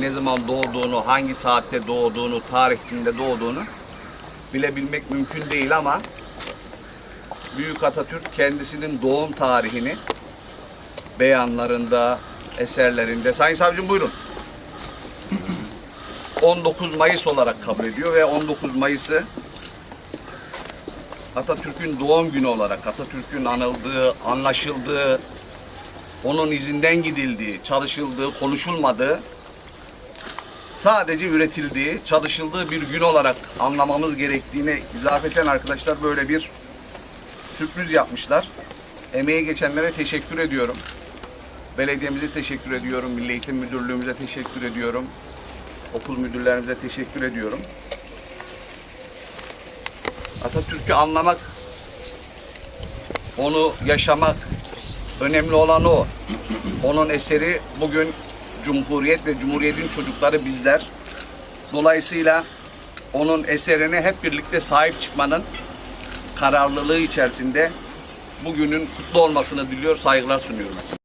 ne zaman doğduğunu, hangi saatte doğduğunu, tarihinde doğduğunu bilebilmek mümkün değil ama Büyük Atatürk kendisinin doğum tarihini beyanlarında, eserlerinde, Sayın Savcım buyurun. 19 Mayıs olarak kabul ediyor ve 19 Mayıs'ı Atatürk'ün doğum günü olarak, Atatürk'ün anıldığı, anlaşıldığı, onun izinden gidildiği, çalışıldığı, konuşulmadığı, sadece üretildiği, çalışıldığı bir gün olarak anlamamız gerektiğine izafeten arkadaşlar böyle bir sürpriz yapmışlar. Emeği geçenlere teşekkür ediyorum. Belediyemize teşekkür ediyorum, Milli Eğitim Müdürlüğümüze teşekkür ediyorum. Okul müdürlerimize teşekkür ediyorum. Atatürk'ü anlamak, onu yaşamak, önemli olan o. Onun eseri bugün Cumhuriyet ve Cumhuriyet'in çocukları bizler. Dolayısıyla onun eserine hep birlikte sahip çıkmanın kararlılığı içerisinde bugünün kutlu olmasını diliyor, saygılar sunuyorum.